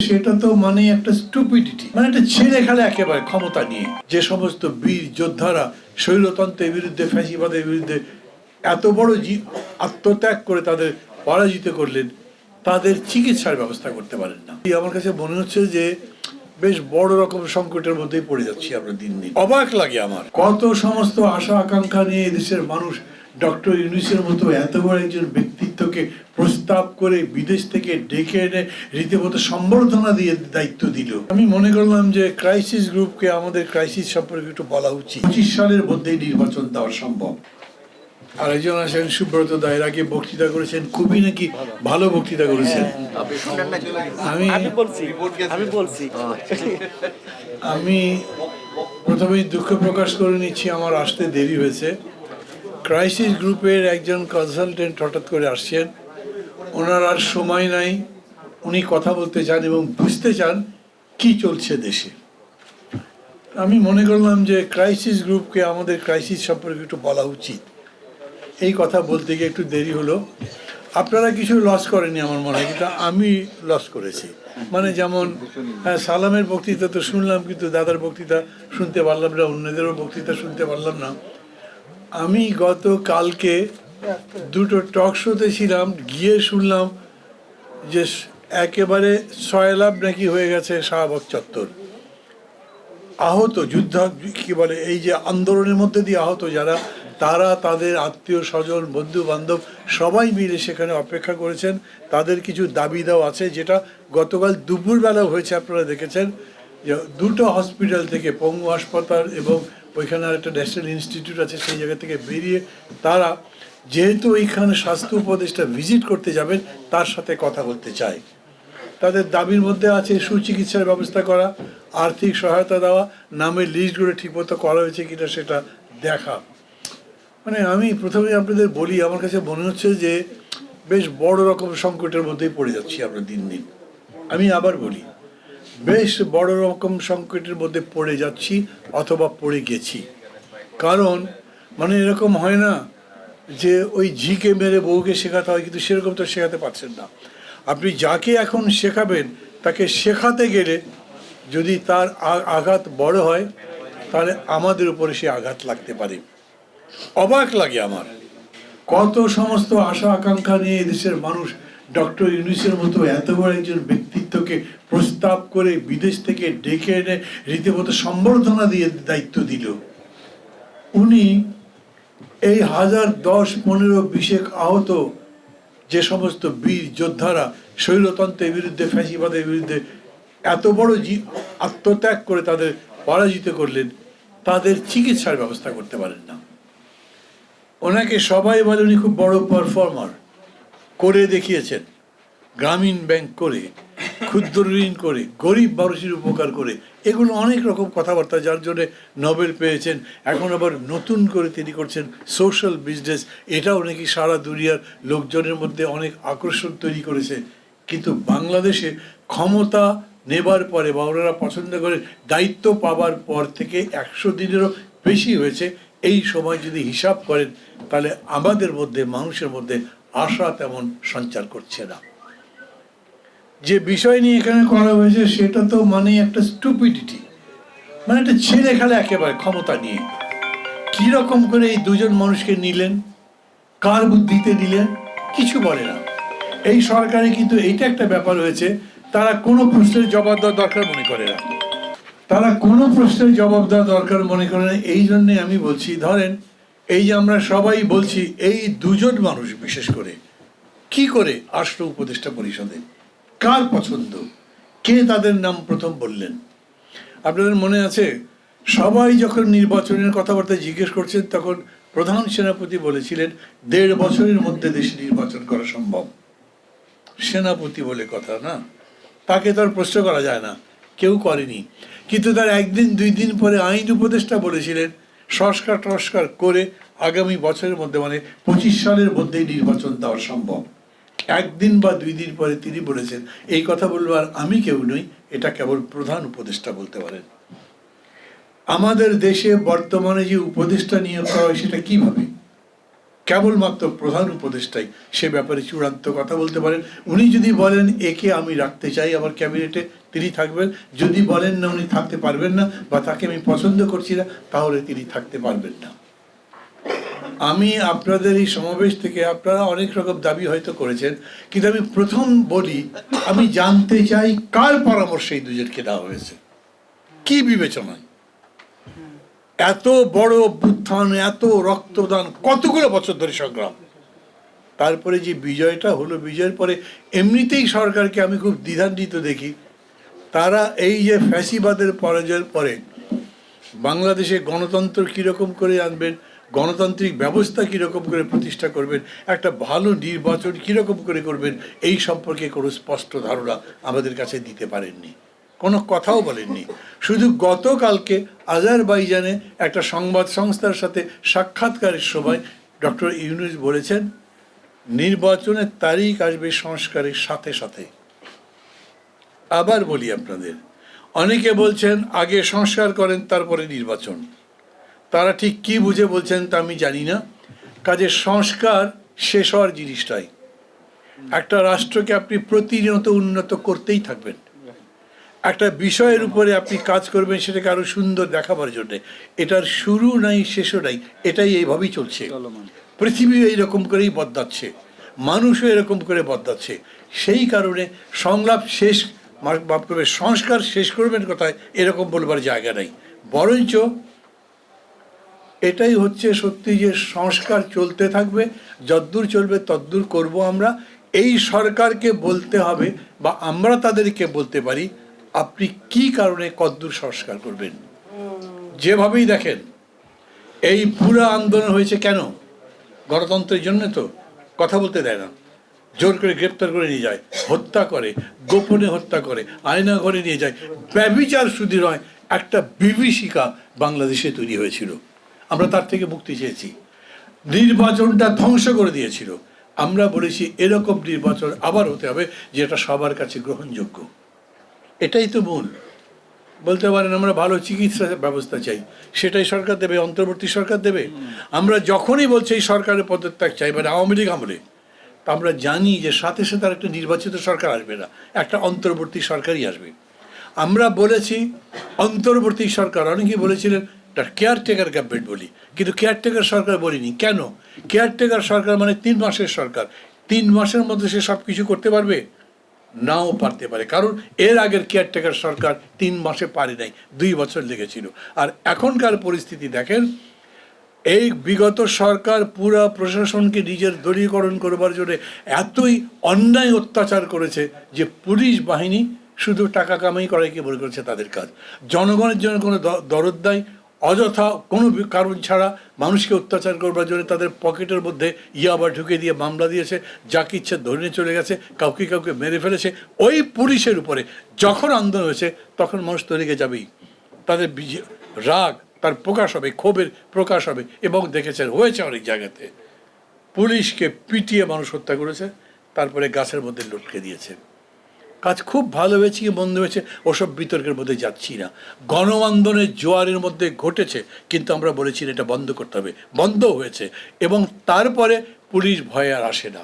সেটা তো মানে একটা স্টুপিডিটি মানে একটা ছেলে খেলা একেবারে ক্ষমতা নিয়ে। যে সমস্ত বীর যোদ্ধারা শৈলতন্ত্রের বিরুদ্ধে, ফ্যাসিবাদের বিরুদ্ধে এত বড় আত্মত্যাগ করে তাদের পরাজিত করলেন, তাদের চিকিৎসার ব্যবস্থা করতে পারেন না। আমার কাছে মনে হচ্ছে যে বেশ বড় রকম সংকটের মধ্যেই পড়ে যাচ্ছি আমরা দিন দিন। অবাক লাগে আমার। কত সমস্ত আশা আকাঙ্ক্ষা নিয়ে এদেশের মানুষ ডক্টর ইউনুসের মতো এত বড় একজন ব্যক্তিত্বকে প্রস্তাব করে বিদেশ থেকে ডেকে এনে রীতিমতো সম্বর্ধনা দিয়ে দায়িত্ব দিল। আমি মনে করলাম যে ক্রাইসিস গ্রুপকে আমাদের ক্রাইসিস সম্পর্কে একটু বলা উচিত। পঁচিশ সালের মধ্যেই নির্বাচন দেওয়া সম্ভব। আর একজন আছেন সুব্রত দা এর আগে বক্তৃতা করেছেন খুবই নাকি ভালো বক্তৃতা করেছেন। আমি আমি বলছি। আমি প্রথমেই দুঃখ প্রকাশ করে নিচ্ছি আমার আসতে দেরি হয়েছে। ক্রাইসিস গ্রুপের একজন কনসালটেন্ট হঠাৎ করে আসছেন। ওনার আর সময় নাই। উনি কথা বলতে চান এবং বুঝতে চান কি চলছে দেশে। আমি মনে করলাম যে ক্রাইসিস গ্রুপকে আমাদের ক্রাইসিস সম্পর্কে একটু বলা উচিত। এই কথা বলতে গিয়ে একটু দেরি হলো। আপনারা কিছু লস করেনি আমার মনে হয়, কিন্তু আমি লস করেছি। মানে যেমন হ্যাঁ সালামের বক্তৃতা তো শুনলাম, কিন্তু দাদার বক্তৃতা শুনতে পারলাম না, অন্যদেরও বক্তৃতা শুনতে পারলাম না। আমি গত কালকে দুটো টক শোতে ছিলাম গিয়ে শুনলাম যে একেবারে সয়লাভ নাকি হয়ে গেছে শাহবাগ চত্বর। আহত যুদ্ধ, কি বলে, এই যে আন্দোলনের মধ্যে দিয়ে আহত যারা, তারা তাদের আত্মীয় স্বজন বন্ধু বান্ধব সবাই মিলে সেখানে অপেক্ষা করেছেন। তাদের কিছু দাবি দাও আছে, যেটা গতকাল দুপুরবেলা হয়েছে, আপনারা দেখেছেন। যে দুটো হসপিটাল থেকে পঙ্গু হাসপাতাল এবং ওইখানে আর একটা ন্যাশনাল ইনস্টিটিউট আছে সেই জায়গা থেকে বেরিয়ে তারা যেহেতু ওইখানে স্বাস্থ্য উপদেষ্টা ভিজিট করতে যাবেন, তার সাথে কথা বলতে চায় তাদের দাবির মধ্যে আছে সুচিকিৎসার ব্যবস্থা করা, আর্থিক সহায়তা দেওয়া, নামের লিস্টগুলো ঠিকমতো করা হয়েছে কিনা সেটা দেখা। মানে আমি প্রথমে আপনাদের বলি, আমার কাছে মনে হচ্ছে যে বেশ বড় রকম সংকটের মধ্যেই পড়ে যাচ্ছি আমরা দিন দিন। আমি আবার বলি বেশ বড় রকম সংকটের মধ্যে পড়ে যাচ্ছি অথবা পড়ে গেছি। কারণ মানে এরকম হয় না যে ওই ঝিকে মেরে বউকে শেখাতে হয়, কিন্তু সেরকম তো শেখাতে পারছেন না। আপনি যাকে এখন শেখাবেন, তাকে শেখাতে গেলে যদি তার আঘাত বড় হয়, তাহলে আমাদের উপরে সে আঘাত লাগতে পারে। অবাক লাগে আমার। কত সমস্ত আশা আকাঙ্ক্ষা নিয়ে এদেশের মানুষ ডক্টর ইউনুসের মতো এত বড় একজন ব্যক্তিত্বকে প্রস্তাব করে বিদেশ থেকে ডেকে এনে রীতিমতো সম্বর্ধনা দিয়ে দায়িত্ব দিল। উনি এই হাজার দশ, পনেরো, বিশেক আহত যে সমস্ত বীর যোদ্ধারা শৈলতন্ত্রের বিরুদ্ধে, ফ্যাসিবাদের বিরুদ্ধে এত বড় জি- আত্মত্যাগ করে তাদের পরাজিত করলেন, তাদের চিকিৎসার ব্যবস্থা করতে পারেন না। ওনাকে সবাই বলে উনি খুব বড় পারফর্মার করে দেখিয়েছেন। গ্রামীণ ব্যাংক করে, ক্ষুদ্র ঋণ করে, গরিব মানুষের উপকার করে, এগুলো অনেক রকম কথাবার্তা যার জন্য নোবেল পেয়েছেন। এখন আবার নতুন করে তিনি করছেন সোশ্যাল বিজনেস। এটাও নাকি সারা দুনিয়ার লোকজনের মধ্যে অনেক আকর্ষণ তৈরি করেছে। কিন্তু বাংলাদেশে ক্ষমতা নেবার পরে বা ওনারা পছন্দ করে দায়িত্ব পাবার পর থেকে একশো দিনেরও বেশি হয়েছে। এই সময় যদি হিসাব করেন, তাহলে আমাদের মধ্যে, মানুষের মধ্যে আশা তেমন সঞ্চার করছে না। যে বিষয় নিয়ে এখানে করা হয়েছে, সেটা তো মানে একটা স্টুপিডিটি মানে একটা ছেলে খেলা একেবারে ক্ষমতা নিয়ে। কি রকম করে এই দুজন মানুষকে নিলেন? কার বুদ্ধিতে নিলেন? কিছু বলে না। এই সরকারে কিন্তু এইটা একটা ব্যাপার হয়েছে, তারা কোনো প্রশ্নের জবাব দেওয়া দরকার মনে করে না। তারা কোনো প্রশ্নের জবাব দেওয়া দরকার মনে করে না। এই জন্যে আমি বলছি, ধরেন এই যে আমরা সবাই বলছি, এই দুজন মানুষ বিশেষ করে, কি করে আসলো উপদেষ্টা পরিষদে? কার পছন্দ? কে তাদের নাম প্রথম বললেন? আপনাদের মনে আছে, সবাই যখন নির্বাচনের কথাবার্তা জিজ্ঞেস করছেন, তখন প্রধান সেনাপতি বলেছিলেন, দেড় বছরের মধ্যে দেশে নির্বাচন করা সম্ভব। সেনাপতি বলে কথা, না? তাকে তো আর প্রশ্ন করা যায় না, কেউ করেনি। কিন্তু তার একদিন, দুই দিন পরে আইন উপদেষ্টা বলেছিলেন সংস্কার টস্কার করে আগামী বছরের মধ্যে মানে পঁচিশ সালের মধ্যেই নির্বাচন দেওয়া সম্ভব। একদিন বা দুই দিন পরে তিনি বলেছেন, এই কথা বলব আর আমি কেউ নই, এটা কেবল প্রধান উপদেষ্টা বলতে পারেন। আমাদের দেশে বর্তমানে যে উপদেষ্টা নিয়োগ করা হয়, সেটা কীভাবে? কেবলমাত্র প্রধান উপদেষ্টাই, সে ব্যাপারে চূড়ান্ত কথা বলতে পারেন। উনি যদি বলেন, একে আমি রাখতে চাই আমার ক্যাবিনেটে, তিনি থাকবেন। যদি বলেন না, উনি থাকতে পারবেন না বা তাকে আমি পছন্দ করছি না, তাহলে তিনি থাকতে পারবেন না। আমি আপনাদের এই সমাবেশ থেকে আপনারা অনেক রকম দাবি হয়তো করেছেন, কিন্তু আমি প্রথম বলি, আমি জানতে চাই কার পরামর্শে এই দুজনকে দেওয়া হয়েছে। কি বিবেচনায়? এত বড় অভ্যুত্থান, এত রক্তদান, কতগুলো বছর ধরে সংগ্রাম। তারপরে যে বিজয়টা হলো, বিজয়ের পরে এমনিতেই সরকারকে আমি খুব দ্বিধান্বিত দেখি। তারা এই যে ফ্যাসিবাদের পরাজয়ের পরে বাংলাদেশে গণতন্ত্র কীরকম করে আনবেন গণতান্ত্রিক ব্যবস্থা কীরকম করে প্রতিষ্ঠা করবেন, একটা ভালো নির্বাচন কীরকম করে করবেন, এই সম্পর্কে কোনো স্পষ্ট ধারণা আমাদের কাছে দিতে পারেননি। কোনো কথাও বলেননি। শুধু গতকালকে আজারবাইজানে একটা সংবাদ সংস্থার সাথে সাক্ষাৎকারের সময় ডক্টর ইউনুস বলেছেন, নির্বাচনের তারিখ আসবে সংস্কারের সাথে সাথে। আবার বলি আপনাদের, অনেকে বলছেন, আগে সংস্কার করেন, তারপরে নির্বাচন। তারা ঠিক কি বুঝে বলছেন তা আমি জানি না। কাজে সংস্কার শেষ হওয়ার জিনিসটাই। একটা রাষ্ট্রকে আপনি প্রতিনিয়ত উন্নত করতেই থাকবেন। একটা বিষয়ের উপরে আপনি কাজ করবেন সেটাকে আরও সুন্দর দেখাবার জন্য। এটার শুরু নাই শেষও নাই এটাই এইভাবেই চলছে। পৃথিবী এইরকম করেই বদলাচ্ছে। মানুষও এরকম করে বদলাচ্ছে। সেই কারণে সংলাপ শেষ মাফ করবে সংস্কার শেষ করবেন কোথায় এরকম বলবার জায়গা নাই। বরঞ্চ এটাই হচ্ছে সত্যি যে সংস্কার চলতে থাকবে, যদ্দূর চলবে তদ্দূর করব আমরা। এই সরকারকে বলতে হবে বা আমরা তাদেরকে বলতে পারি, আপনি কি কারণে কদ্দূর সংস্কার করবেন? যেভাবেই দেখেন, এই পুরো আন্দোলন হয়েছে কেন? গণতন্ত্রের জন্য তো কথা বলতে দেয় না। জোর করে গ্রেপ্তার করে নিয়ে যায়, হত্যা করে, গোপনে হত্যা করে, আয়না ঘরে নিয়ে যায়। ব্যবিচার শুধু নয়, একটা বিভীষিকা বাংলাদেশে তৈরি হয়েছিল। আমরা তার থেকে মুক্তি চেয়েছি। নির্বাচনটা ধ্বংস করে দিয়েছিল। আমরা বলেছি, এরকম নির্বাচন আবার হতে হবে, যেটা সবার কাছে গ্রহণযোগ্য। এটাই তো মূল। বলতে পারেন, আমরা ভালো চিকিৎসা ব্যবস্থা চাই। সেটাই সরকার দেবে, অন্তর্বর্তী সরকার দেবে। আমরা যখনই বলছি, এই সরকারের পদত্যাগ চাই মানে আওয়ামী লীগ আমলে আমরা জানি যে সাথে সাথে আর একটা নির্বাচিত সরকার আসবে না। একটা অন্তর্বর্তী সরকারই আসবে। আমরা বলেছি, অন্তর্বর্তী সরকার, অনেকেই বলেছিলেন তার কেয়ারটেকার গভর্নমেন্ট বলি? কিন্তু কেয়ারটেকার সরকার বলিনি। কেন? কেয়ারটেকার সরকার মানে তিন মাসের সরকার। তিন মাসের মধ্যে সে সব কিছু করতে পারবে? নাও পারতে পারে। কারণ এর আগের কেয়ারটেকার সরকার তিন মাসে পারে নাই, দুই বছর লেগেছিল। আর এখনকার পরিস্থিতি দেখেন, এই বিগত সরকার পুরা প্রশাসনকে নিজের দলীয়করণ করবার জন্য এতই অন্যায় অত্যাচার করেছে যে পুলিশ বাহিনী শুধু টাকা কামাই করাই কে মনে করেছে তাদের কাজ? জনগণের জন্য কোনো দরদ দেয় অযথা কোনো কারণ ছাড়া মানুষকে অত্যাচার করবার জন্য তাদের পকেটের মধ্যে ইয়াবা ঢুকে দিয়ে মামলা দিয়েছে, যাকে ইচ্ছে ধরে চলে গেছে, কাউকে কাউকে মেরে ফেলেছে। ওই পুলিশের উপরে যখন আন্দোলন হয়েছে, তখন মানুষ তরিকে যাবেই। তাদের রাগ, তার প্রকাশ হবে, ক্ষোভের প্রকাশ হবে এবং দেখেছেন, হয়েছে অনেক জায়গাতে। পুলিশকে পিটিয়ে মানুষ হত্যা করেছে, তারপরে গাছের মধ্যে লটকে দিয়েছে। কাজ খুব ভালো হয়েছে কি মন্দ হয়েছে, ওসব বিতর্কের মধ্যে যাচ্ছি না। গণ আন্দোলনের জোয়ারের মধ্যে ঘটেছে, কিন্তু আমরা বলেছি এটা বন্ধ করতে হবে। বন্ধ হয়েছে এবং তারপরে পুলিশ ভয়ে আর আসে না।